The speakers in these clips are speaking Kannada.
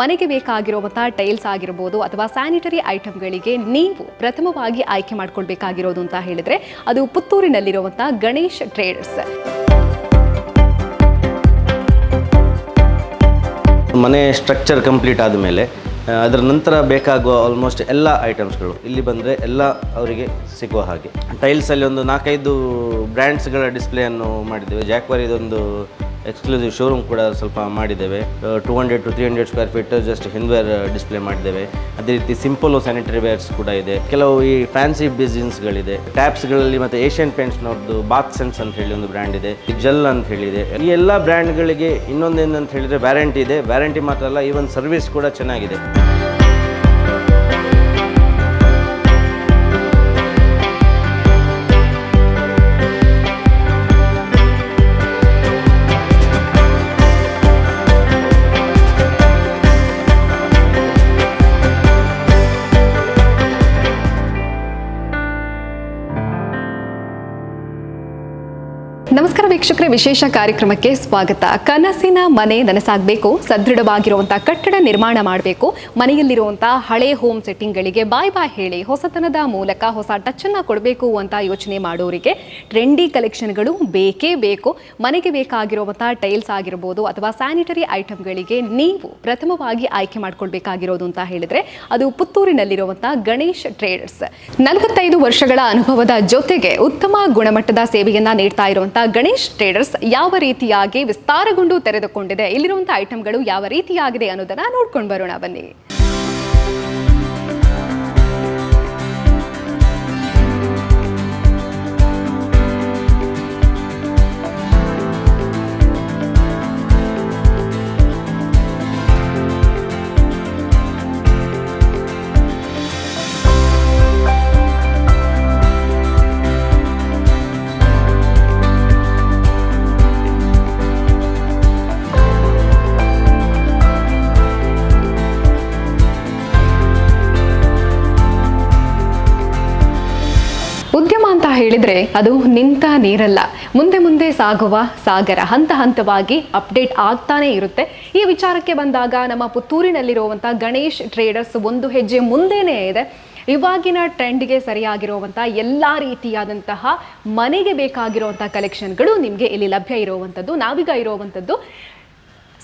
ಮನೆಗೆ ಬೇಕಾಗಿರುವಂಥ ಟೈಲ್ಸ್ ಆಗಿರ್ಬೋದು ಅಥವಾ ಸ್ಯಾನಿಟರಿ ಐಟಮ್ಗಳಿಗೆ ನೀವು ಪ್ರಥಮವಾಗಿ ಆಯ್ಕೆ ಮಾಡ್ಕೊಳ್ಬೇಕಾಗಿರೋದು ಅಂತ ಹೇಳಿದ್ರೆ ಅದು ಪುತ್ತೂರಿನಲ್ಲಿರುವಂಥ ಗಣೇಶ್ ಟ್ರೇಡರ್ಸ್ ಮನೆ ಸ್ಟ್ರಕ್ಚರ್ ಕಂಪ್ಲೀಟ್ ಆದಮೇಲೆ ಅದರ ನಂತರ ಬೇಕಾಗುವ ಆಲ್ಮೋಸ್ಟ್ ಎಲ್ಲ ಐಟಮ್ಸ್ಗಳು ಇಲ್ಲಿ ಬಂದರೆ ಎಲ್ಲ ಅವರಿಗೆ ಸಿಗುವ ಹಾಗೆ. ಟೈಲ್ಸಲ್ಲಿ ಒಂದು ನಾಲ್ಕೈದು ಬ್ರ್ಯಾಂಡ್ಸ್ಗಳ ಡಿಸ್ಪ್ಲೇಯನ್ನು ಮಾಡಿದ್ದೇವೆ. ಜಾಕ್ವರ್ ಇದೊಂದು ಎಕ್ಸ್ಕ್ಲೂಸಿವ್ ಶೋರೂಮ್ ಕೂಡ ಸ್ವಲ್ಪ ಮಾಡಿದ್ದೇವೆ. Two hundred to three hundred square feet just Hindware display ಮಾಡಿದ್ದೇವೆ. ಅದೇ ರೀತಿ ಸಿಂಪಲ್ ಸ್ಯಾನಿಟರಿ ವೇರ್ಸ್ ಕೂಡ ಇದೆ. ಕೆಲವು ಈ ಫ್ಯಾನ್ಸಿ ಬಿಸಿನ್ಸ್ಗಳಿದೆ ಟ್ಯಾಪ್ಸ್ಗಳಲ್ಲಿ ಮತ್ತು ಏಷ್ಯನ್ ಪೇಂಟ್ಸ್ನವ್ರದ್ದು ಬಾತ್ ಸೆನ್ಸ್ ಅಂತ ಹೇಳಿ ಒಂದು ಬ್ರ್ಯಾಂಡ್ ಇದೆ. ಜೆಲ್ ಅಂತ ಹೇಳಿದೆ. ಈ ಎಲ್ಲ ಬ್ರ್ಯಾಂಡ್ಗಳಿಗೆ ಇನ್ನೊಂದೇನಂತ ಹೇಳಿದರೆ ವ್ಯಾರಂಟಿ ಇದೆ. ವ್ಯಾರಂಟಿ ಮಾತ್ರ ಅಲ್ಲ ಈವನ್ ಸರ್ವಿಸ್ ಕೂಡ ಚೆನ್ನಾಗಿದೆ. ವೀಕ್ಷಕರೇ, ವಿಶೇಷ ಕಾರ್ಯಕ್ರಮಕ್ಕೆ ಸ್ವಾಗತ. ಕನಸಿನ ಮನೆ ನನಸಾಗಬೇಕು ಸದೃಢವಾಗಿರುವಂಥ ಕಟ್ಟಡ ನಿರ್ಮಾಣ ಮಾಡಬೇಕು ಮನೆಯಲ್ಲಿರುವಂಥ ಹಳೆ ಹೋಮ್ ಸೆಟ್ಟಿಂಗ್ಗಳಿಗೆ ಬಾಯ್ ಬಾಯ್ ಹೇಳಿ, ಹೊಸತನದ ಮೂಲಕ ಹೊಸ ಟಚ್ಚನ್ನು ಕೊಡಬೇಕು ಅಂತ ಯೋಚನೆ ಮಾಡೋರಿಗೆ ಟ್ರೆಂಡಿ ಕಲೆಕ್ಷನ್ಗಳು ಬೇಕೇ ಬೇಕು. ಮನೆಗೆ ಬೇಕಾಗಿರುವಂಥ ಟೈಲ್ಸ್ ಆಗಿರ್ಬೋದು ಅಥವಾ ಸ್ಯಾನಿಟರಿ ಐಟಮ್ಗಳಿಗೆ ನೀವು ಪ್ರಥಮವಾಗಿ ಆಯ್ಕೆ ಮಾಡ್ಕೊಳ್ಬೇಕಾಗಿರೋದು ಅಂತ ಹೇಳಿದ್ರೆ, ಅದು ಪುತ್ತೂರಿನಲ್ಲಿರುವಂಥ ಗಣೇಶ್ ಟ್ರೇಡರ್ಸ್ ನಲವತ್ತೈದು ವರ್ಷಗಳ ಅನುಭವದ ಜೊತೆಗೆ ಉತ್ತಮ ಗುಣಮಟ್ಟದ ಸೇವೆಯನ್ನ ನೀಡ್ತಾ ಇರುವಂತಹ ಗಣೇಶ್ ಟ್ರೇಡರ್ಸ್ ಯಾವ ರೀತಿಯಾಗಿ ವಿಸ್ತಾರಗೊಂಡು ತೆರೆದುಕೊಂಡಿದೆ ಇಲ್ಲಿರುವಂತಹ ಐಟಮ್ಗಳು ಯಾವ ರೀತಿಯಾಗಿದೆ ಅನ್ನೋದನ್ನ ನೋಡ್ಕೊಂಡು ಬರೋಣ ಬನ್ನಿ. ಹೇಳಿದ್ರೆ ಅದು ನಿಂತ ನೀರಲ್ಲ. ಮುಂದೆ ಮುಂದೆ ಸಾಗುವ ಸಾಗರ. ಹಂತ ಹಂತವಾಗಿ ಅಪ್ಡೇಟ್ ಆಗ್ತಾನೆ ಇರುತ್ತೆ. ಈ ವಿಚಾರಕ್ಕೆ ಬಂದಾಗ ನಮ್ಮ ಪುತ್ತೂರಿನಲ್ಲಿರುವಂಥ ಗಣೇಶ್ ಟ್ರೇಡರ್ಸ್ ಒಂದು ಹೆಜ್ಜೆ ಮುಂದೆನೇ ಇದೆ. ಇವಾಗಿನ ಟ್ರೆಂಡ್ಗೆ ಸರಿಯಾಗಿರುವಂಥ ಎಲ್ಲ ರೀತಿಯಾದಂತಹ ಮನೆಗೆ ಬೇಕಾಗಿರುವಂಥ ಕಲೆಕ್ಷನ್ಗಳು ನಿಮಗೆ ಇಲ್ಲಿ ಲಭ್ಯ ಇರುವಂಥದ್ದು. ನಾವೀಗ ಇರುವಂಥದ್ದು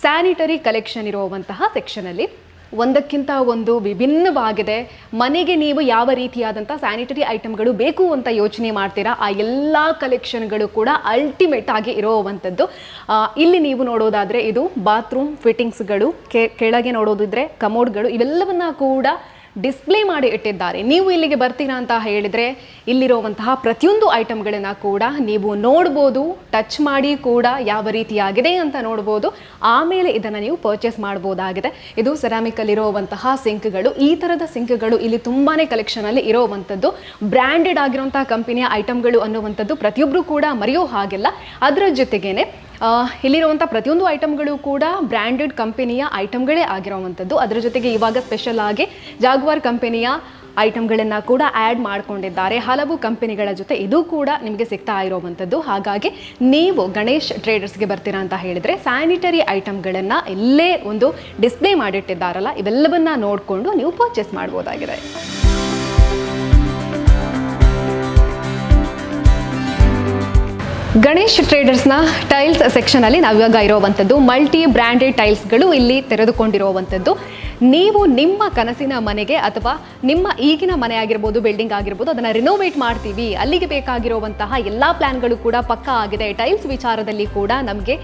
ಸ್ಯಾನಿಟರಿ ಕಲೆಕ್ಷನ್ ಇರುವಂತಹ ಸೆಕ್ಷನಲ್ಲಿ ಒಂದಕ್ಕಿಂತ ಒಂದು ವಿಭಿನ್ನವಾಗಿದೆ. ಮನೆಗೆ ನೀವು ಯಾವ ರೀತಿಯಾದಂಥ ಸ್ಯಾನಿಟರಿ ಐಟಮ್ಗಳು ಬೇಕು ಅಂತ ಯೋಚನೆ ಮಾಡ್ತೀರಾ? ಆ ಎಲ್ಲ ಕಲೆಕ್ಷನ್ಗಳು ಕೂಡ ಅಲ್ಟಿಮೇಟ್ ಆಗಿ ಇರೋವಂಥದ್ದು. ಇಲ್ಲಿ ನೀವು ನೋಡೋದಾದರೆ ಇದು ಬಾತ್ರೂಮ್ ಫಿಟ್ಟಿಂಗ್ಸ್ಗಳು ಕೆಳಗೆ ನೋಡೋದಿದ್ರೆ ಕಮೋಡ್ಗಳು ಇವೆಲ್ಲವನ್ನ ಕೂಡ ಡಿಸ್ಪ್ಲೇ ಮಾಡಿ ಇಟ್ಟಿದ್ದಾರೆ. ನೀವು ಇಲ್ಲಿಗೆ ಬರ್ತೀರಾ ಅಂತ ಹೇಳಿದರೆ ಇಲ್ಲಿರುವಂತಹ ಪ್ರತಿಯೊಂದು ಐಟಮ್ಗಳನ್ನು ಕೂಡ ನೀವು ನೋಡ್ಬೋದು, ಟಚ್ ಮಾಡಿ ಕೂಡ ಯಾವ ರೀತಿಯಾಗಿದೆ ಅಂತ ನೋಡ್ಬೋದು. ಆಮೇಲೆ ಇದನ್ನು ನೀವು ಪರ್ಚೇಸ್ ಮಾಡ್ಬೋದಾಗಿದೆ. ಇದು ಸೆರಾಮಿಕಲ್ಲಿರುವಂತಹ ಸಿಂಕ್ಗಳು. ಈ ಥರದ ಸಿಂಕ್ಗಳು ಇಲ್ಲಿ ತುಂಬಾ ಕಲೆಕ್ಷನಲ್ಲಿ ಇರೋವಂಥದ್ದು. ಬ್ರ್ಯಾಂಡೆಡ್ ಆಗಿರುವಂತಹ ಕಂಪನಿಯ ಐಟಮ್ಗಳು ಅನ್ನುವಂಥದ್ದು ಪ್ರತಿಯೊಬ್ಬರು ಕೂಡ ಮರೆಯೋ ಹಾಗಿಲ್ಲ. ಅದರ ಜೊತೆಗೇನೆ ಇಲ್ಲಿರುವಂಥ ಪ್ರತಿಯೊಂದು ಐಟಮ್ಗಳು ಕೂಡ ಬ್ರ್ಯಾಂಡೆಡ್ ಕಂಪೆನಿಯ ಐಟಮ್ಗಳೇ ಆಗಿರುವಂಥದ್ದು ಅದರ ಜೊತೆಗೆ ಇವಾಗ ಸ್ಪೆಷಲ್ ಆಗಿ ಜಾಗ್ವಾರ್ ಕಂಪೆನಿಯ ಐಟಮ್ಗಳನ್ನು ಕೂಡ ಆ್ಯಡ್ ಮಾಡ್ಕೊಂಡಿದ್ದಾರೆ. ಹಲವು ಕಂಪೆನಿಗಳ ಜೊತೆ ಇದು ಕೂಡ ನಿಮಗೆ ಸಿಗ್ತಾ ಇರೋವಂಥದ್ದು ಹಾಗಾಗಿ ನೀವು ಗಣೇಶ್ ಟ್ರೇಡರ್ಸ್ಗೆ ಬರ್ತೀರಾ ಅಂತ ಹೇಳಿದರೆ ಸ್ಯಾನಿಟರಿ ಐಟಮ್ಗಳನ್ನು ಇಲ್ಲೇ ಒಂದು ಡಿಸ್ಪ್ಲೇ ಮಾಡಿಟ್ಟಿದ್ದಾರಲ್ಲ, ಇವೆಲ್ಲವನ್ನ ನೋಡಿಕೊಂಡು ನೀವು ಪರ್ಚೇಸ್ ಮಾಡ್ಬೋದಾಗಿದೆ. ಗಣೇಶ್ ಟ್ರೇಡರ್ಸ್ನ ಟೈಲ್ಸ್ ಸೆಕ್ಷನಲ್ಲಿ ನಾವಿವಾಗ ಇರೋವಂಥದ್ದು ಮಲ್ಟಿ ಬ್ರ್ಯಾಂಡೆಡ್ ಟೈಲ್ಸ್ಗಳು ಇಲ್ಲಿ ತೆರೆದುಕೊಂಡಿರುವಂಥದ್ದು. ನೀವು ನಿಮ್ಮ ಕನಸಿನ ಮನೆಗೆ ಅಥವಾ ನಿಮ್ಮ ಈಗಿನ ಮನೆ ಆಗಿರ್ಬೋದು ಬಿಲ್ಡಿಂಗ್ ಆಗಿರ್ಬೋದು, ಅದನ್ನು ರಿನೋವೇಟ್ ಮಾಡ್ತೀವಿ. ಅಲ್ಲಿಗೆ ಬೇಕಾಗಿರುವಂತಹ ಎಲ್ಲ ಪ್ಲ್ಯಾನ್ಗಳು ಕೂಡ ಪಕ್ಕಾ ಆಗಿದೆ. ಟೈಲ್ಸ್ ವಿಚಾರದಲ್ಲಿ ಕೂಡ ನಮಗೆ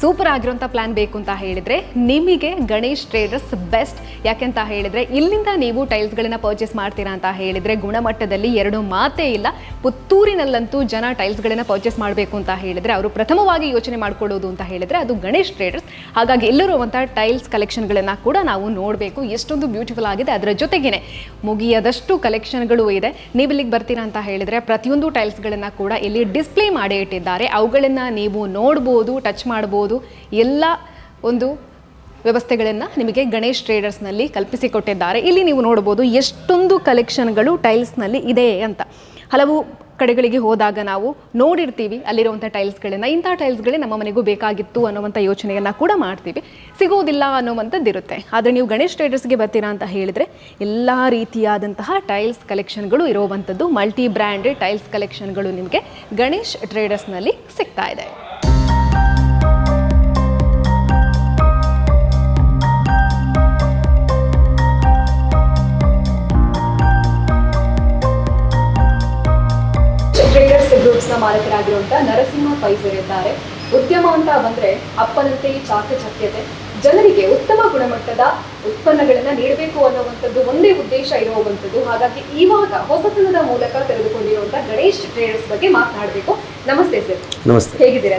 ಸೂಪರ್ ಆಗಿರುವಂಥ ಪ್ಲ್ಯಾನ್ ಬೇಕು ಅಂತ ಹೇಳಿದರೆ ನಿಮಗೆ ಗಣೇಶ್ ಟ್ರೇಡರ್ಸ್ ಬೆಸ್ಟ್ ಯಾಕೆಂತ ಹೇಳಿದರೆ, ಇಲ್ಲಿಂದ ನೀವು ಟೈಲ್ಸ್ಗಳನ್ನ ಪರ್ಚೇಸ್ ಮಾಡ್ತೀರಾ ಅಂತ ಹೇಳಿದರೆ ಗುಣಮಟ್ಟದಲ್ಲಿ ಎರಡು ಮಾತೇ ಇಲ್ಲ. ಪುತ್ತೂರಿನಲ್ಲಂತೂ ಜನ ಟೈಲ್ಸ್ಗಳನ್ನ ಪರ್ಚೇಸ್ ಮಾಡಬೇಕು ಅಂತ ಹೇಳಿದರೆ ಅವರು ಪ್ರಥಮವಾಗಿ ಯೋಚನೆ ಮಾಡ್ಕೊಳ್ಳೋದು ಅಂತ ಹೇಳಿದರೆ ಅದು ಗಣೇಶ್ ಟ್ರೇಡರ್ಸ್ ಹಾಗಾಗಿ ಇಲ್ಲಿರುವಂಥ ಟೈಲ್ಸ್ ಕಲೆಕ್ಷನ್ಗಳನ್ನು ಕೂಡ ನಾವು ನೋಡಬೇಕು. ಎಷ್ಟೊಂದು ಬ್ಯೂಟಿಫುಲ್ ಆಗಿದೆ. ಅದರ ಜೊತೆಗೇನೆ ಮುಗಿಯದಷ್ಟು ಕಲೆಕ್ಷನ್ಗಳು ಇದೆ. ನೀವು ಇಲ್ಲಿಗೆ ಬರ್ತೀರಾ ಅಂತ ಹೇಳಿದರೆ ಪ್ರತಿಯೊಂದು ಟೈಲ್ಸ್ಗಳನ್ನು ಕೂಡ ಇಲ್ಲಿ ಡಿಸ್ಪ್ಲೇ ಮಾಡಿ ಇಟ್ಟಿದ್ದಾರೆ. ಅವುಗಳನ್ನು ನೀವು ನೋಡ್ಬೋದು ಟಚ್ ಮಾಡ್ಬೋದು. ಎಲ್ಲ ಒಂದು ವ್ಯವಸ್ಥೆಗಳನ್ನು ನಿಮಗೆ ಗಣೇಶ್ ಟ್ರೇಡರ್ಸ್ನಲ್ಲಿ ಕಲ್ಪಿಸಿಕೊಟ್ಟಿದ್ದಾರೆ. ಇಲ್ಲಿ ನೀವು ನೋಡ್ಬೋದು ಎಷ್ಟೊಂದು ಕಲೆಕ್ಷನ್ಗಳು ಟೈಲ್ಸ್ನಲ್ಲಿ ಇದೆ ಅಂತ. ಹಲವು ಕಡೆಗಳಿಗೆ ಹೋದಾಗ ನಾವು ನೋಡಿರ್ತೀವಿ ಅಲ್ಲಿರುವಂಥ ಟೈಲ್ಸ್ಗಳನ್ನು ಇಂಥ ಟೈಲ್ಸ್ಗಳೇ ನಮ್ಮ ಮನೆಗೂ ಬೇಕಾಗಿತ್ತು ಅನ್ನುವಂಥ ಯೋಚನೆಯನ್ನು ಕೂಡ ಮಾಡ್ತೀವಿ. ಸಿಗೋದಿಲ್ಲ ಅನ್ನೋವಂಥದ್ದು ಇರುತ್ತೆ ಆದರೆ ನೀವು ಗಣೇಶ್ ಟ್ರೇಡರ್ಸ್ಗೆ ಬರ್ತೀರಾ ಅಂತ ಹೇಳಿದರೆ ಎಲ್ಲ ರೀತಿಯಾದಂತಹ ಟೈಲ್ಸ್ ಕಲೆಕ್ಷನ್ಗಳು ಇರುವಂಥದ್ದು. ಮಲ್ಟಿ ಬ್ರ್ಯಾಂಡೆಡ್ ಟೈಲ್ಸ್ ಕಲೆಕ್ಷನ್ಗಳು ನಿಮಗೆ ಗಣೇಶ್ ಟ್ರೇಡರ್ಸ್ನಲ್ಲಿ ಸಿಗ್ತಾ ಇದೆ. ಟ್ರೇಡರ್ಸ್ ಮಾಲಕರಾಗಿರುವಂಥ ನರಸಿಂಹ ಪೈಸರ್ ಇದ್ದಾರೆ. ಉದ್ಯಮ ಅಂತ ಬಂದ್ರೆ ಅಪ್ಪನಂತೆ ಚಾಕಚಕ್ಯತೆ. ಜನರಿಗೆ ಉತ್ತಮ ಗುಣಮಟ್ಟದ ಉತ್ಪನ್ನಗಳನ್ನ ನೀಡಬೇಕು ಅನ್ನುವಂಥದ್ದು ಒಂದೇ ಉದ್ದೇಶ ಇರುವಂಥದ್ದು. ಹಾಗಾಗಿ ಇವಾಗ ಹೊಸತನದ ಮೂಲಕ ತೆರೆದುಕೊಂಡಿರುವಂತ ಗಣೇಶ್ ಟ್ರೇಡರ್ಸ್ ಬಗ್ಗೆ ಮಾತನಾಡಬೇಕು. ನಮಸ್ತೆ ಸರ್. ನಮಸ್ತೆ. ಹೇಗಿದ್ದೀರಾ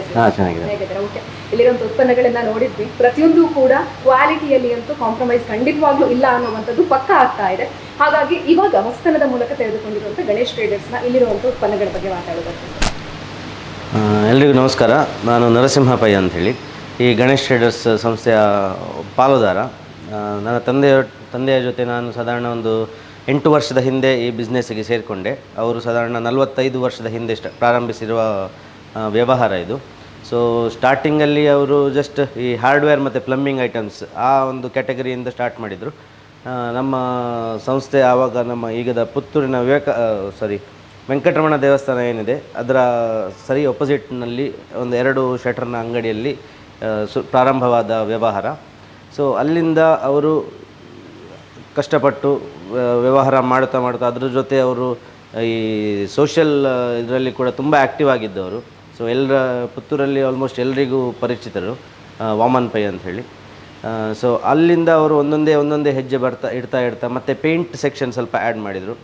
ಹೇಗಿದ್ದೀರಾ? ಓಕೆ. ಇಲ್ಲಿರುವಂತ ಉತ್ಪನ್ನಗಳನ್ನ ನೋಡಿದ್ವಿ. ಪ್ರತಿಯೊಂದು ಕೂಡ ಕ್ವಾಲಿಟಿಯಲ್ಲಿ ಅಂತೂ ಕಾಂಪ್ರಮೈಸ್ ಖಂಡಿತವಾಗ್ಲೂ ಇಲ್ಲ ಅನ್ನುವಂಥದ್ದು ಪಕ್ಕ ಆಗ್ತಾ ಇದೆ. ಹಾಗಾಗಿ ಇವಾಗ ಹೊಸತನದ ಮೂಲಕ ತೆಗೆದುಕೊಂಡಿರುವಂಥ ಗಣೇಶ್ ಟ್ರೇಡರ್ಸ್ನ ಇಲ್ಲಿರುವಂತಹ ಉತ್ಪನ್ನಗಳ ಬಗ್ಗೆ ಮಾತಾಡೋದಕ್ಕೆ ಆ, ಎಲ್ರಿಗೂ ನಮಸ್ಕಾರ. ನಾನು ನರಸಿಂಹ ಪೈ ಅಂಥೇಳಿ. ಈ ಗಣೇಶ್ ಟ್ರೇಡರ್ಸ್ ಸಂಸ್ಥೆಯ ಪಾಲುದಾರ. ನನ್ನ ತಂದೆಯ ತಂದೆಯ ಜೊತೆ ನಾನು ಸಾಧಾರಣ ಒಂದು ಎಂಟು ವರ್ಷದ ಹಿಂದೆ ಈ ಬಿಸ್ನೆಸ್ಸಿಗೆ ಸೇರಿಕೊಂಡೆ. ಅವರು ಸಾಧಾರಣ ನಲವತ್ತೈದು ವರ್ಷದ ಹಿಂದೆ ಸ್ಟ, ಪ್ರಾರಂಭಿಸಿರುವ ವ್ಯವಹಾರ ಇದು. ಸೊ ಸ್ಟಾರ್ಟಿಂಗಲ್ಲಿ ಅವರು ಜಸ್ಟ್ ಈ ಹಾರ್ಡ್ವೇರ್ ಮತ್ತು ಪ್ಲಂಬಿಂಗ್ ಐಟಮ್ಸ್ ಆ ಒಂದು ಕ್ಯಾಟಗರಿಯಿಂದ ಸ್ಟಾರ್ಟ್ ಮಾಡಿದರು. ನಮ್ಮ ಸಂಸ್ಥೆ ಆವಾಗ ನಮ್ಮ ಈಗದ ಪುತ್ತೂರಿನ ವಿವೇಕ ಸಾರಿ ವೆಂಕಟರಮಣ ದೇವಸ್ಥಾನ ಏನಿದೆ, ಅದರ ಸರಿ ಒಪೋಸಿಟ್ನಲ್ಲಿ ಒಂದು ಎರಡು ಶಟರ್ನ ಅಂಗಡಿಯಲ್ಲಿ ಸು, ಪ್ರಾರಂಭವಾದ ವ್ಯವಹಾರ. ಸೊ ಅಲ್ಲಿಂದ ಅವರು ಕಷ್ಟಪಟ್ಟು ವ್ಯವಹಾರ ಮಾಡ್ತಾ ಮಾಡ್ತಾ ಅದ್ರ ಜೊತೆ ಅವರು ಈ ಸೋಷಿಯಲ್ ಇದರಲ್ಲಿ ಕೂಡ ತುಂಬ ಆ್ಯಕ್ಟಿವ್ ಆಗಿದ್ದವರು. ಸೊ ಎಲ್ಲರ ಪುತ್ತೂರಲ್ಲಿ ಆಲ್ಮೋಸ್ಟ್ ಎಲ್ಲರಿಗೂ ಪರಿಚಿತರು ವಾಮನ್ ಪೈ ಅಂಥೇಳಿ ಸೊ ಅಲ್ಲಿಂದ ಅವರು ಒಂದೊಂದೇ ಒಂದೊಂದೇ ಹೆಜ್ಜೆ ಬರ್ತಾ, ಇಡ್ತಾ ಇಡ್ತಾ, ಮತ್ತು ಪೇಂಟ್ ಸೆಕ್ಷನ್ ಸ್ವಲ್ಪ ಆ್ಯಡ್ ಮಾಡಿದರು.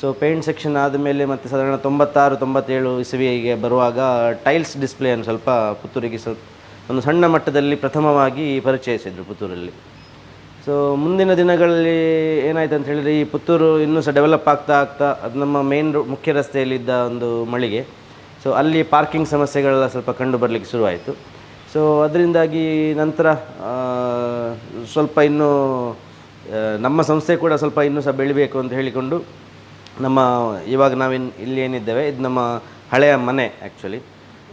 ಸೊ ಪೇಂಟ್ ಸೆಕ್ಷನ್ ಆದಮೇಲೆ ಮತ್ತು ಸಾಧಾರಣ ತೊಂಬತ್ತಾರು, ತೊಂಬತ್ತೇಳು ಇಸವಿಗೆ ಬರುವಾಗ ಟೈಲ್ಸ್ ಡಿಸ್ಪ್ಲೇಯನ್ನು ಸ್ವಲ್ಪ ಪುತ್ತೂರಿಗೆ ಸ್ವಲ್ಪ ಒಂದು ಸಣ್ಣ ಮಟ್ಟದಲ್ಲಿ ಪ್ರಥಮವಾಗಿ ಪರಿಚಯಿಸಿದರು ಪುತ್ತೂರಲ್ಲಿ. ಸೊ ಮುಂದಿನ ದಿನಗಳಲ್ಲಿ ಏನಾಯ್ತು ಅಂತ ಹೇಳಿದರೆ ಈ ಪುತ್ತೂರು ಇನ್ನೂ ಸಹ ಡೆವಲಪ್ ಆಗ್ತಾ ಆಗ್ತಾ ಅದು ನಮ್ಮ ಮೇನ್ ಮುಖ್ಯ ರಸ್ತೆಯಲ್ಲಿದ್ದ ಒಂದು ಮಳಿಗೆ. ಸೊ ಅಲ್ಲಿ ಪಾರ್ಕಿಂಗ್ ಸಮಸ್ಯೆಗಳೆಲ್ಲ ಸ್ವಲ್ಪ ಕಂಡು ಬರಲಿಕ್ಕೆ ಶುರುವಾಯಿತು. ಸೊ ಅದರಿಂದಾಗಿ ನಂತರ ಸ್ವಲ್ಪ ಇನ್ನೂ ನಮ್ಮ ಸಂಸ್ಥೆ ಕೂಡ ಸ್ವಲ್ಪ ಇನ್ನೂ ಸಹ ಬೆಳಿಬೇಕು ಅಂತ ಹೇಳಿಕೊಂಡು ನಮ್ಮ, ಇವಾಗ ನಾವಿನ್, ಇಲ್ಲಿ ಏನಿದ್ದೇವೆ, ಇದು ನಮ್ಮ ಹಳೆಯ ಮನೆ ಆ್ಯಕ್ಚುಲಿ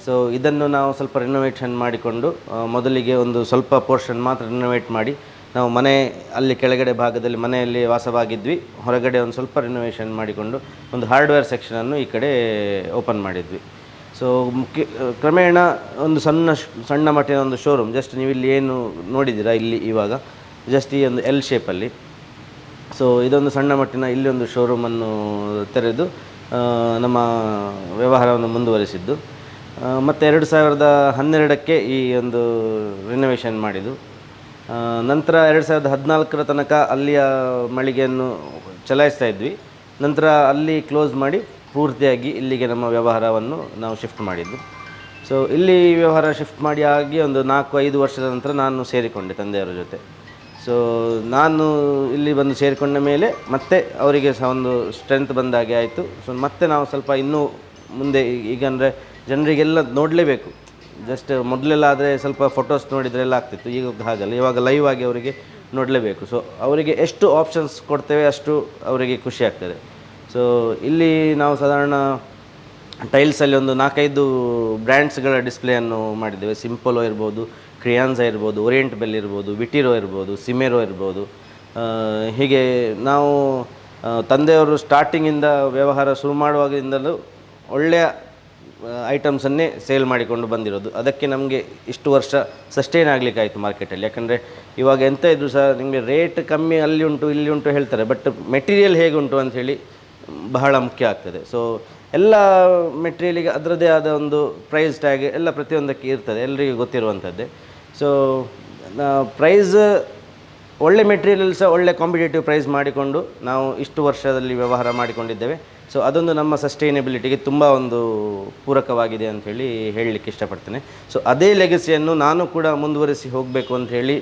ಸೊ ಇದನ್ನು ನಾವು ಸ್ವಲ್ಪ ರಿನೋವೇಷನ್ ಮಾಡಿಕೊಂಡು ಮೊದಲಿಗೆ ಒಂದು ಸ್ವಲ್ಪ ಪೋರ್ಷನ್ ಮಾತ್ರ ರಿನೋವೇಟ್ ಮಾಡಿ, ನಾವು ಮನೆ, ಅಲ್ಲಿ ಕೆಳಗಡೆ ಭಾಗದಲ್ಲಿ ಮನೆಯಲ್ಲಿ ವಾಸವಾಗಿದ್ವಿ. ಹೊರಗಡೆ ಒಂದು ಸ್ವಲ್ಪ ರಿನೋವೇಷನ್ ಮಾಡಿಕೊಂಡು, ಒಂದು ಹಾರ್ಡ್ವೇರ್ ಸೆಕ್ಷನನ್ನು ಈ ಕಡೆ ಓಪನ್ ಮಾಡಿದ್ವಿ. ಸೊ ಮುಖ್ಯ, ಕ್ರಮೇಣ ಒಂದು ಸಣ್ಣ ಸಣ್ಣ ಮಟ್ಟಿನ ಒಂದು ಶೋರೂಮ್ ಜಸ್ಟ್ ನೀವು ಇಲ್ಲಿ ಏನು ನೋಡಿದ್ದೀರಾ, ಇಲ್ಲಿ ಇವಾಗ ಜಸ್ಟ್ ಈ ಒಂದು ಎಲ್ ಶೇಪಲ್ಲಿ ಸೊ ಇದೊಂದು ಸಣ್ಣ ಮಟ್ಟಿನ ಇಲ್ಲಿ ಒಂದು ಶೋರೂಮನ್ನು ತೆರೆದು ನಮ್ಮ ವ್ಯವಹಾರವನ್ನು ಮುಂದುವರಿಸಿದ್ದು. ಮತ್ತು ಎರಡು ಸಾವಿರದ ಹನ್ನೆರಡಕ್ಕೆ ಈ ಒಂದು ರಿನೋವೇಷನ್ ಮಾಡಿದ್ದು. ನಂತರ ಎರಡು ಸಾವಿರದ ಹದಿನಾಲ್ಕರ ತನಕ ಅಲ್ಲಿಯ ಮಳಿಗೆಯನ್ನು ಚಲಾಯಿಸ್ತಾ ಇದ್ವಿ. ನಂತರ ಅಲ್ಲಿ ಕ್ಲೋಸ್ ಮಾಡಿ ಪೂರ್ತಿಯಾಗಿ ಇಲ್ಲಿಗೆ ನಮ್ಮ ವ್ಯವಹಾರವನ್ನು ನಾವು ಶಿಫ್ಟ್ ಮಾಡಿದ್ದು. ಸೊ ಇಲ್ಲಿ ವ್ಯವಹಾರ ಶಿಫ್ಟ್ ಮಾಡಿ ಆಗಿ ಒಂದು ನಾಲ್ಕು ಐದು ವರ್ಷದ ನಂತರ ನಾನು ಸೇರಿಕೊಂಡೆ ತಂದೆಯವರ ಜೊತೆ. ಸೊ ನಾನು ಇಲ್ಲಿ ಬಂದು ಸೇರಿಕೊಂಡ ಮೇಲೆ ಮತ್ತೆ ಅವರಿಗೆ ಸಹ ಒಂದು ಸ್ಟ್ರೆಂತ್ ಬಂದಾಗೆ ಆಯಿತು. ಸೊ ಮತ್ತೆ ನಾವು ಸ್ವಲ್ಪ ಇನ್ನೂ ಮುಂದೆ ಈಗ ಅಂದರೆ ಜನರಿಗೆಲ್ಲ ನೋಡಲೇಬೇಕು. ಜಸ್ಟ್ ಮೊದಲೆಲ್ಲ ಆದರೆ ಸ್ವಲ್ಪ ಫೋಟೋಸ್ ನೋಡಿದರೆ ಎಲ್ಲ ಆಗ್ತಿತ್ತು. ಈಗ ಹಾಗಲ್ಲ. ಇವಾಗ ಲೈವ್ ಆಗಿ ಅವರಿಗೆ ನೋಡಲೇಬೇಕು. ಸೊ ಅವರಿಗೆ ಎಷ್ಟು ಆಪ್ಷನ್ಸ್ ಕೊಡ್ತೇವೆ ಅಷ್ಟು ಅವರಿಗೆ ಖುಷಿ ಆಗ್ತದೆ. ಸೊ ಇಲ್ಲಿ ನಾವು ಸಾಧಾರಣ ಟೈಲ್ಸಲ್ಲಿ ಒಂದು ನಾಲ್ಕೈದು ಬ್ರ್ಯಾಂಡ್ಸ್ಗಳ ಡಿಸ್ಪ್ಲೇಯನ್ನು ಮಾಡಿದ್ದೇವೆ. ಸಿಂಪಲೋ ಇರ್ಬೋದು ಕ್ರಿಯಾನ್ಸ ಇರ್ಬೋದು, ಓರಿಯೆಂಟ್ ಬೆಲ್ ಇರ್ಬೋದು, ವಿಟಿರೋ ಇರ್ಬೋದು, ಸಿಮೆರೋ ಇರ್ಬೋದು. ಹೀಗೆ ನಾವು ತಂದೆಯವರು ಸ್ಟಾರ್ಟಿಂಗಿಂದ ವ್ಯವಹಾರ ಶುರು ಮಾಡುವಾಗಿಂದಲೂ ಒಳ್ಳೆಯ ಐಟಮ್ಸನ್ನೇ ಸೇಲ್ ಮಾಡಿಕೊಂಡು ಬಂದಿರೋದು. ಅದಕ್ಕೆ ನಮಗೆ ಇಷ್ಟು ವರ್ಷ ಸಸ್ಟೈನ್ ಆಗಲಿಕ್ಕಾಯಿತು ಮಾರ್ಕೆಟಲ್ಲಿ ಯಾಕಂದರೆ ಇವಾಗ ಎಂತ ಇದ್ದರೂ ಸಹ ನಿಮಗೆ ರೇಟ್ ಕಮ್ಮಿ ಅಲ್ಲಿ ಉಂಟು, ಇಲ್ಲಿ ಉಂಟು ಹೇಳ್ತಾರೆ. ಬಟ್ ಮೆಟೀರಿಯಲ್ ಹೇಗುಂಟು ಅಂಥೇಳಿ ಬಹಳ ಮುಖ್ಯ ಆಗ್ತದೆ. ಸೊ ಎಲ್ಲ ಮೆಟೀರಿಯಲಿಗೆ ಅದರದ್ದೇ ಆದ ಒಂದು ಪ್ರೈಸ್ ಟ್ಯಾಗ್ ಎಲ್ಲ ಪ್ರತಿಯೊಂದಕ್ಕೆ ಇರ್ತದೆ ಎಲ್ಲರಿಗೂ ಗೊತ್ತಿರುವಂಥದ್ದೇ ಸೊ ಪ್ರೈಸ್ ಒಳ್ಳೆ ಮೆಟೀರಿಯಲ್ ಸಹ ಒಳ್ಳೆ ಕಾಂಪಿಟೇಟಿವ್ ಪ್ರೈಸ್ ಮಾಡಿಕೊಂಡು ನಾವು ಇಷ್ಟು ವರ್ಷದಲ್ಲಿ ವ್ಯವಹಾರ ಮಾಡಿಕೊಂಡಿದ್ದೇವೆ. ಸೊ ಅದೊಂದು ನಮ್ಮ ಸಸ್ಟೈನಬಿಲಿಟಿಗೆ ತುಂಬ ಒಂದು ಪೂರಕವಾಗಿದೆ ಅಂಥೇಳಿ ಹೇಳಲಿಕ್ಕೆ ಇಷ್ಟಪಡ್ತೇನೆ. ಸೊ ಅದೇ ಲೆಗಸಿಯನ್ನು ನಾನು ಕೂಡ ಮುಂದುವರಿಸಿ ಹೋಗಬೇಕು ಅಂಥೇಳಿ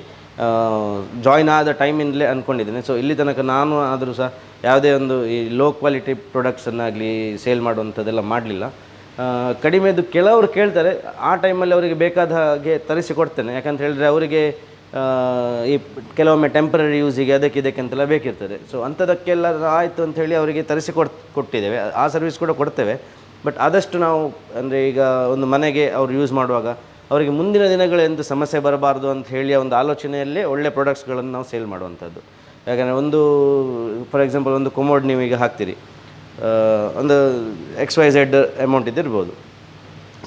ಜಾಯ್ನ್ ಆದ ಟೈಮಿಂದಲೇ ಅಂದ್ಕೊಂಡಿದ್ದೇನೆ ಸೊ ಇಲ್ಲಿ ತನಕ ನಾನು ಆದರೂ ಸಹ ಯಾವುದೇ ಒಂದು ಈ ಲೋ ಕ್ವಾಲಿಟಿ ಪ್ರಾಡಕ್ಟ್ಸನ್ನಾಗಲಿ ಸೇಲ್ ಮಾಡುವಂಥದ್ದೆಲ್ಲ ಮಾಡಲಿಲ್ಲ. ಕಡಿಮೆದು ಕೆಲವರು ಕೇಳ್ತಾರೆ, ಆ ಟೈಮಲ್ಲಿ ಅವರಿಗೆ ಬೇಕಾದ ಹಾಗೆ ತರಿಸಿ ಕೊಡ್ತೇನೆ. ಯಾಕಂತ ಹೇಳಿದ್ರೆ ಅವರಿಗೆ ಈ ಕೆಲವೊಮ್ಮೆ ಟೆಂಪ್ರರಿ ಯೂಸಿಗೆ ಅದಕ್ಕೆ ಇದಕ್ಕೆ ಅಂತೆಲ್ಲ ಬೇಕಿರ್ತದೆ. ಸೊ ಅಂಥದಕ್ಕೆಲ್ಲ ಆಯಿತು ಹೇಳಿ ಅವರಿಗೆ ತರಿಸಿ ಕೊಡ್, ಕೊಟ್ಟಿದ್ದೇವೆ. ಆ ಸರ್ವಿಸ್ ಕೂಡ ಕೊಡ್ತೇವೆ. ಬಟ್ ಆದಷ್ಟು ನಾವು, ಅಂದರೆ ಈಗ ಒಂದು ಮನೆಗೆ ಅವರು ಯೂಸ್ ಮಾಡುವಾಗ ಅವರಿಗೆ ಮುಂದಿನ ದಿನಗಳೆಂದು ಸಮಸ್ಯೆ ಬರಬಾರ್ದು ಅಂತ ಹೇಳಿ ಒಂದು ಆಲೋಚನೆಯಲ್ಲೇ ಒಳ್ಳೆ ಪ್ರಾಡಕ್ಟ್ಸ್ಗಳನ್ನು ನಾವು ಸೇಲ್ ಮಾಡುವಂಥದ್ದು. ಯಾಕಂದರೆ ಒಂದು ಫಾರ್ ಎಕ್ಸಾಂಪಲ್ ಒಂದು ಕೊಮೋಡ್ ನೀವು ಈಗ ಹಾಕ್ತೀರಿ. ಒಂದು ಎಕ್ಸ್ ವೈ ಝೆಡ್ ಅಮೌಂಟ್ ಇದ್ದಿರ್ಬೋದು.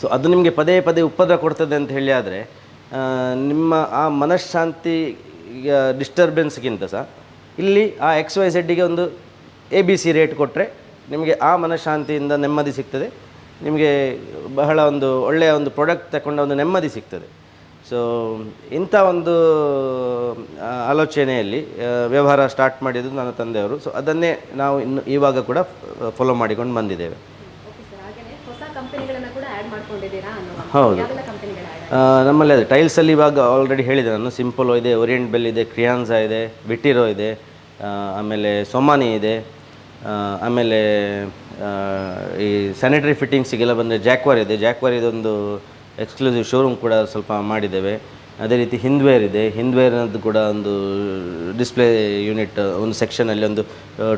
ಸೊ ಅದು ನಿಮಗೆ ಪದೇ ಪದೇ ಉಪದ್ರ ಕೊಡ್ತದೆ ಅಂತ ಹೇಳಿ ಆದರೆ ನಿಮ್ಮ ಆ ಮನಃಶಾಂತಿ ಡಿಸ್ಟರ್ಬೆನ್ಸ್ಗಿಂತ ಸಹ, ಇಲ್ಲಿ ಆ ಎಕ್ಸ್ ವೈ ಝೆಡ್ಡಿಗೆ ಒಂದು ಎ ಬಿ ಸಿ ರೇಟ್ ಕೊಟ್ಟರೆ ನಿಮಗೆ ಆ ಮನಃಶಾಂತಿಯಿಂದ ನೆಮ್ಮದಿ ಸಿಗ್ತದೆ. ನಿಮಗೆ ಬಹಳ ಒಂದು ಒಳ್ಳೆಯ ಒಂದು ಪ್ರಾಡಕ್ಟ್ ತಗೊಂಡ ಒಂದು ನೆಮ್ಮದಿ ಸಿಗ್ತದೆ. ಸೊ ಇಂಥ ಒಂದು ಆಲೋಚನೆಯಲ್ಲಿ ವ್ಯವಹಾರ ಸ್ಟಾರ್ಟ್ ಮಾಡಿದ್ದು ನನ್ನ ತಂದೆಯವರು. ಸೊ ಅದನ್ನೇ ನಾವು ಇನ್ನು ಇವಾಗ ಕೂಡ ಫಾಲೋ ಮಾಡಿಕೊಂಡು ಬಂದಿದ್ದೇವೆ. ಹೌದು. ನಮ್ಮಲ್ಲಿ ಅದೇ ಟೈಲ್ಸಲ್ಲಿ ಇವಾಗ ಆಲ್ರೆಡಿ ಹೇಳಿದೆ ನಾನು. ಸಿಂಪಲ್ ಇದೆ ಓರಿಯೆಂಟ್ ಬೆಲ್ ಇದೆ ಕ್ರಿಯಾನ್ಸಾ ಇದೆ ವಿಟಿರೋ ಇದೆ ಆಮೇಲೆ ಸೊಮಾನಿ ಇದೆ ಆಮೇಲೆ ಈ ಸ್ಯಾನಿಟರಿ ಫಿಟ್ಟಿಂಗ್ಸಿಗೆಲ್ಲ ಬಂದರೆ ಜಾಕ್ವಾರ್ ಇದೆ. ಜಾಕ್ವಾರ್ ಇದೊಂದು ಎಕ್ಸ್ಕ್ಲೂಸಿವ್ ಶೋರೂಮ್ ಕೂಡ ಸ್ವಲ್ಪ ಮಾಡಿದ್ದೇವೆ. ಅದೇ ರೀತಿ ಹಿಂದ್ವೇರ್ ಇದೆ. ಹಿಂದ್ವೇರ್ನದ್ದು ಕೂಡ ಒಂದು ಡಿಸ್ಪ್ಲೇ ಯೂನಿಟ್ ಒಂದು ಸೆಕ್ಷನಲ್ಲಿ ಒಂದು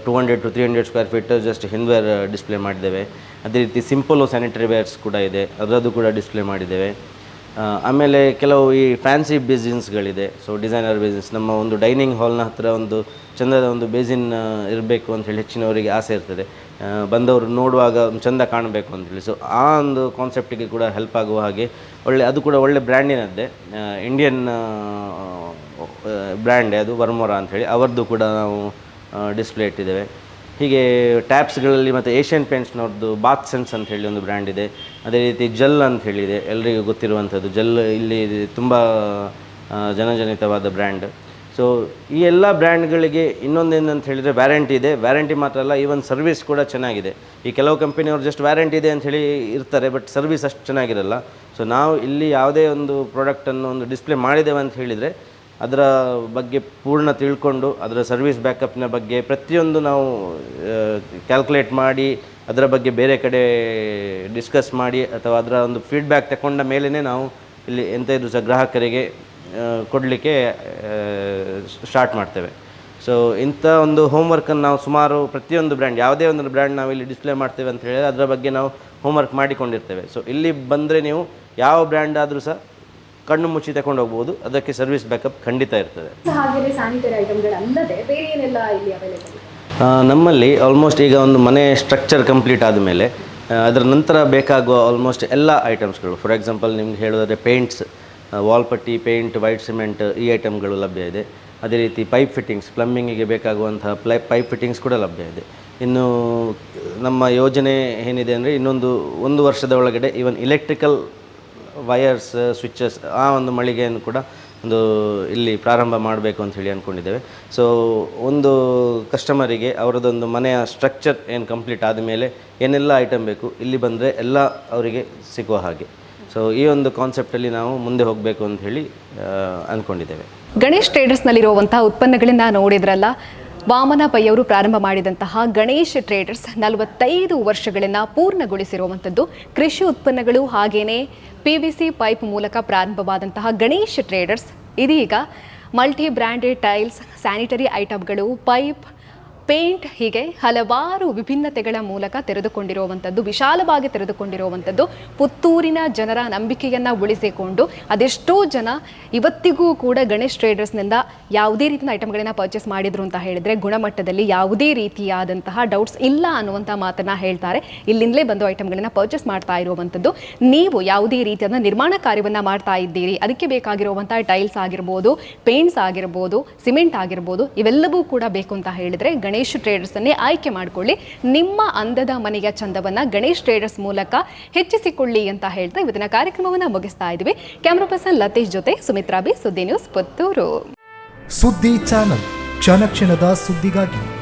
two hundred to three hundred square feet just Hindware display ಮಾಡಿದ್ದೇವೆ. ಅದೇ ರೀತಿ ಸಿಂಪಲು ಸ್ಯಾನಿಟರಿ ವೇರ್ಸ್ ಕೂಡ ಇದೆ. ಅದರದ್ದು ಕೂಡ ಡಿಸ್ಪ್ಲೇ ಮಾಡಿದ್ದೇವೆ. ಆಮೇಲೆ ಕೆಲವು ಈ ಫ್ಯಾನ್ಸಿ ಬೇಸಿನ್ಸ್ಗಳಿದೆ ಸೊ ಡಿಸೈನರ್ ಬೇಸಿನ್ಸ್ ನಮ್ಮ ಒಂದು ಡೈನಿಂಗ್ ಹಾಲ್ನ ಹತ್ತಿರ ಒಂದು ಚಂದದ ಒಂದು ಬೇಸಿನ್ ಇರಬೇಕು ಅಂತ ಹೇಳಿ ಹೆಚ್ಚಿನವರಿಗೆ ಆಸೆ ಇರ್ತದೆ. ಬಂದವರು ನೋಡುವಾಗ ಒಂದು ಚಂದ ಕಾಣಬೇಕು ಅಂತೇಳಿ ಸೊ ಆ ಒಂದು ಕಾನ್ಸೆಪ್ಟಿಗೆ ಕೂಡ ಹೆಲ್ಪ್ ಆಗುವ ಹಾಗೆ ಒಳ್ಳೆ, ಅದು ಕೂಡ ಒಳ್ಳೆ ಬ್ರ್ಯಾಂಡಿನದ್ದೇ ಇಂಡಿಯನ್ ಬ್ರ್ಯಾಂಡೇ ಅದು ವರ್ಮೋರಾ ಅಂಥೇಳಿ ಅವರದ್ದು ಕೂಡ ನಾವು ಡಿಸ್ಪ್ಲೇ ಇಟ್ಟಿದ್ದೇವೆ. ಹೀಗೆ ಟ್ಯಾಪ್ಸ್ಗಳಲ್ಲಿ ಮತ್ತು ಏಷ್ಯನ್ ಪೇಂಟ್ಸ್ನವ್ರದ್ದು ಬಾತ್ ಸೆನ್ಸ್ ಅಂತ ಹೇಳಿ ಒಂದು ಬ್ರ್ಯಾಂಡ್ ಇದೆ. ಅದೇ ರೀತಿ ಜೆಲ್ ಅಂತ ಹೇಳಿದೆ. ಎಲ್ಲರಿಗೂ ಗೊತ್ತಿರುವಂಥದ್ದು. ಜೆಲ್ ಇಲ್ಲಿ ತುಂಬ ಜನಜನಿತವಾದ ಬ್ರ್ಯಾಂಡ್. ಸೊ ಈ ಎಲ್ಲ ಬ್ರ್ಯಾಂಡ್ಗಳಿಗೆ ಇನ್ನೊಂದೇನಂತ ಹೇಳಿದರೆ ವ್ಯಾರಂಟಿ ಇದೆ. ವ್ಯಾರಂಟಿ ಮಾತ್ರ ಅಲ್ಲ, ಈವನ್ ಸರ್ವಿಸ್ ಕೂಡ ಚೆನ್ನಾಗಿದೆ. ಈ ಕೆಲವು ಕಂಪನಿಯವರು ಜಸ್ಟ್ ವ್ಯಾರಂಟಿ ಇದೆ ಅಂತ ಹೇಳಿ ಇರ್ತಾರೆ, ಬಟ್ ಸರ್ವಿಸ್ ಅಷ್ಟು ಚೆನ್ನಾಗಿರಲ್ಲ. ಸೊ ನಾವು ಇಲ್ಲಿ ಯಾವುದೇ ಒಂದು ಪ್ರಾಡಕ್ಟನ್ನು ಒಂದು ಡಿಸ್ಪ್ಲೇ ಮಾಡಿದ್ದೇವೆ ಅಂತ ಹೇಳಿದರೆ ಅದರ ಬಗ್ಗೆ ಪೂರ್ಣ ತಿಳ್ಕೊಂಡು ಅದರ ಸರ್ವಿಸ್ ಬ್ಯಾಕಪ್ನ ಬಗ್ಗೆ ಪ್ರತಿಯೊಂದು ನಾವು ಕ್ಯಾಲ್ಕುಲೇಟ್ ಮಾಡಿ, ಅದರ ಬಗ್ಗೆ ಬೇರೆ ಕಡೆ ಡಿಸ್ಕಸ್ ಮಾಡಿ ಅಥವಾ ಅದರ ಒಂದು ಫೀಡ್ಬ್ಯಾಕ್ ತಗೊಂಡ ಮೇಲೇ ನಾವು ಇಲ್ಲಿ ಎಂಥ ಇದು ಸಹ ಗ್ರಾಹಕರಿಗೆ ಕೊಡಲಿಕ್ಕೆ ಸ್ಟಾರ್ಟ್ ಮಾಡ್ತೇವೆ. ಸೊ ಇಂಥ ಒಂದು ಹೋಮ್ವರ್ಕನ್ನು ನಾವು ಸುಮಾರು ಪ್ರತಿಯೊಂದು ಬ್ರ್ಯಾಂಡ್ ಯಾವುದೇ ಒಂದು ಬ್ರ್ಯಾಂಡ್ ನಾವು ಇಲ್ಲಿ ಡಿಸ್ಪ್ಲೇ ಮಾಡ್ತೇವೆ ಅಂತ ಹೇಳಿದರೆ ಅದರ ಬಗ್ಗೆ ನಾವು ಹೋಮ್ವರ್ಕ್ ಮಾಡಿಕೊಂಡಿರ್ತೇವೆ. ಸೊ ಇಲ್ಲಿ ಬಂದರೆ ನೀವು ಯಾವ ಬ್ರ್ಯಾಂಡ್ ಆದರೂ ಸಹ ಕಣ್ಣು ಮುಚ್ಚಿ ತಗೊಂಡು ಹೋಗ್ಬೋದು. ಅದಕ್ಕೆ ಸರ್ವಿಸ್ ಬ್ಯಾಕಪ್ ಖಂಡಿತ ಇರ್ತದೆ. ಹಾಗೆಯೇ ಸ್ಯಾನಿಟರಿ ಐಟಮ್ಗಳಲ್ಲದೆ ಬೇರೆ ಏನೆಲ್ಲ ಇಲ್ಲಿ ಅವೈಲೇಬಲ್ ನಮ್ಮಲ್ಲಿ ಆಲ್ಮೋಸ್ಟ್ ಈಗ ಒಂದು ಮನೆ ಸ್ಟ್ರಕ್ಚರ್ ಕಂಪ್ಲೀಟ್ ಆದಮೇಲೆ ಅದರ ನಂತರ ಬೇಕಾಗುವ ಆಲ್ಮೋಸ್ಟ್ ಎಲ್ಲ ಐಟಮ್ಸ್ಗಳು ಫಾರ್ ಎಕ್ಸಾಂಪಲ್ ನಿಮ್ಗೆ ಹೇಳೋದಾದ್ರೆ paints wall putty paint white cement ಈ ಐಟಮ್ಗಳು ಲಭ್ಯ ಇದೆ. ಅದೇ ರೀತಿ ಪೈಪ್ ಫಿಟ್ಟಿಂಗ್ಸ್ ಪ್ಲಂಬಿಂಗಿಗೆ ಬೇಕಾಗುವಂತಹ ಪ್ಲೈ ಪೈಪ್ ಫಿಟ್ಟಿಂಗ್ಸ್ ಕೂಡ ಲಭ್ಯ ಇದೆ. ಇನ್ನು ನಮ್ಮ ಯೋಜನೆ ಏನಿದೆ ಅಂದರೆ ಇನ್ನೊಂದು ಒಂದು ವರ್ಷದ ಒಳಗಡೆ ಈವನ್ ಇಲೆಕ್ಟ್ರಿಕಲ್ ವಯರ್ಸ್ ಸ್ವಿಚ್ಚಸ್ ಆ ಒಂದು ಮಳಿಗೆಯನ್ನು ಕೂಡ ಒಂದು ಇಲ್ಲಿ ಪ್ರಾರಂಭ ಮಾಡಬೇಕು ಅಂತ ಹೇಳಿ ಅಂದ್ಕೊಂಡಿದ್ದೇವೆ ಸೊ ಒಂದು ಕಸ್ಟಮರಿಗೆ ಅವರದೊಂದು ಮನೆಯ ಸ್ಟ್ರಕ್ಚರ್ ಏನು ಕಂಪ್ಲೀಟ್ ಆದಮೇಲೆ ಏನೆಲ್ಲ ಐಟಮ್ ಬೇಕು, ಇಲ್ಲಿ ಬಂದರೆ ಎಲ್ಲ ಅವರಿಗೆ ಸಿಗುವ ಹಾಗೆ. ಸೊ ಈ ಒಂದು ಕಾನ್ಸೆಪ್ಟಲ್ಲಿ ನಾವು ಮುಂದೆ ಹೋಗಬೇಕು ಅಂತ ಹೇಳಿ ಅಂದ್ಕೊಂಡಿದ್ದೇವೆ ಗಣೇಶ್ ಟ್ರೇಡರ್ಸ್ನಲ್ಲಿರುವಂತಹ ಉತ್ಪನ್ನಗಳಿಂದ ನೋಡಿದ್ರಲ್ಲ ವಾಮನ ಪೈಯವರು ಪ್ರಾರಂಭ ಮಾಡಿದಂತಹ ಗಣೇಶ್ ಟ್ರೇಡರ್ಸ್ ನಲವತ್ತೈದು ವರ್ಷಗಳನ್ನು ಪೂರ್ಣಗೊಳಿಸಿರುವಂಥದ್ದು. ಕೃಷಿ ಉತ್ಪನ್ನಗಳು ಹಾಗೇನೆ ಪಿ ವಿ ಸಿ ಪೈಪ್ ಮೂಲಕ ಪ್ರಾರಂಭವಾದಂತಹ ಗಣೇಶ್ ಟ್ರೇಡರ್ಸ್ ಇದೀಗ ಮಲ್ಟಿ ಬ್ರ್ಯಾಂಡೆಡ್ ಟೈಲ್ಸ್ ಸ್ಯಾನಿಟರಿ ಐಟಮ್ಗಳು ಪೈಪ್ ಪೇಂಟ್ ಹೀಗೆ ಹಲವಾರು ವಿಭಿನ್ನತೆಗಳ ಮೂಲಕ ತೆರೆದುಕೊಂಡಿರುವಂಥದ್ದು, ವಿಶಾಲವಾಗಿ ತೆರೆದುಕೊಂಡಿರುವಂಥದ್ದು, ಪುತ್ತೂರಿನ ಜನರ ನಂಬಿಕೆಯನ್ನು ಉಳಿಸಿಕೊಂಡು ಅದೆಷ್ಟೋ ಜನ ಇವತ್ತಿಗೂ ಕೂಡ ಗಣೇಶ್ ಟ್ರೇಡರ್ಸ್ನಿಂದ ಯಾವುದೇ ರೀತಿಯ ಐಟಮ್ಗಳನ್ನ ಪರ್ಚೇಸ್ ಮಾಡಿದ್ರು ಅಂತ ಹೇಳಿದ್ರೆ ಗುಣಮಟ್ಟದಲ್ಲಿ ಯಾವುದೇ ರೀತಿಯಾದಂತಹ ಡೌಟ್ಸ್ ಇಲ್ಲ ಅನ್ನುವಂಥ ಮಾತನ್ನು ಹೇಳ್ತಾರೆ. ಇಲ್ಲಿಂದಲೇ ಬಂದು ಐಟಮ್ಗಳನ್ನ ಪರ್ಚೇಸ್ ಮಾಡ್ತಾ ಇರುವಂಥದ್ದು. ನೀವು ಯಾವುದೇ ರೀತಿಯಾದ ನಿರ್ಮಾಣ ಕಾರ್ಯವನ್ನು ಮಾಡ್ತಾ ಇದ್ದೀರಿ. ಅದಕ್ಕೆ ಬೇಕಾಗಿರುವಂಥ ಟೈಲ್ಸ್ ಆಗಿರ್ಬೋದು ಪೇಂಟ್ಸ್ ಆಗಿರ್ಬೋದು ಸಿಮೆಂಟ್ ಆಗಿರ್ಬೋದು, ಇವೆಲ್ಲವೂ ಕೂಡ ಬೇಕು ಅಂತ ಹೇಳಿದರೆ ಗಣೇಶ್ ಟ್ರೇಡರ್ಸ್ ಅನ್ನೇ ಆಯ್ಕೆ ಮಾಡಿಕೊಳ್ಳಿ. ನಿಮ್ಮ ಅಂದದ ಮನೆಯ ಚಂದವನ್ನ ಗಣೇಶ್ ಟ್ರೇಡರ್ಸ್ ಮೂಲಕ ಹೆಚ್ಚಿಸಿಕೊಳ್ಳಿ ಅಂತ ಹೇಳ್ತಾ ಇವತ್ತಿನ ಕಾರ್ಯಕ್ರಮವನ್ನ ಮುಗಿಸ್ತಾ ಇದ್ವಿ ಕ್ಯಾಮ್ರಾ ಪರ್ಸನ್ ಲತೇಶ್ ಜೊತೆ Sumitra B Suddi news Puttur. Suddi channel ಕ್ಷಣ ಕ್ಷಣದ ಸುದ್ದಿಗಾಗಿ